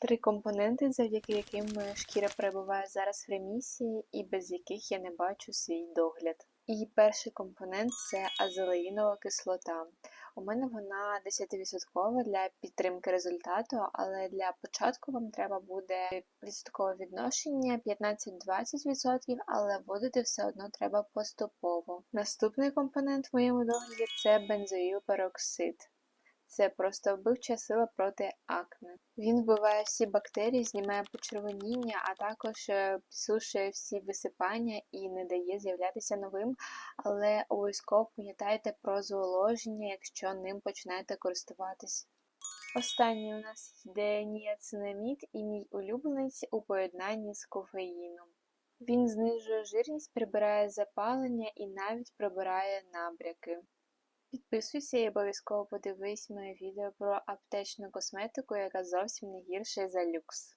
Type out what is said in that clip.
Три компоненти, завдяки яким моя шкіра перебуває зараз в ремісії, і без яких я не бачу свій догляд. І перший компонент це азелеїнова кислота. У мене вона 10% для підтримки результату, але для початку вам треба буде відсоткове відношення 15-20%, але вводити все одно треба поступово. Наступний компонент в моєму догляді це бензоїл-пероксид. Це просто вбивча сила проти акне. Він вбиває всі бактерії, знімає почервоніння, а також е, підсушує всі висипання і не дає з'являтися новим. Але обов'язково пам'ятайте про зволоження, якщо ним починаєте користуватись. Останній у нас йде ніацинамід і мій улюбленець у поєднанні з кофеїном. Він знижує жирність, прибирає запалення і навіть прибирає набряки. Підписуйся і обов'язково подивись моє відео про аптечну косметику, яка зовсім не гірша за люкс.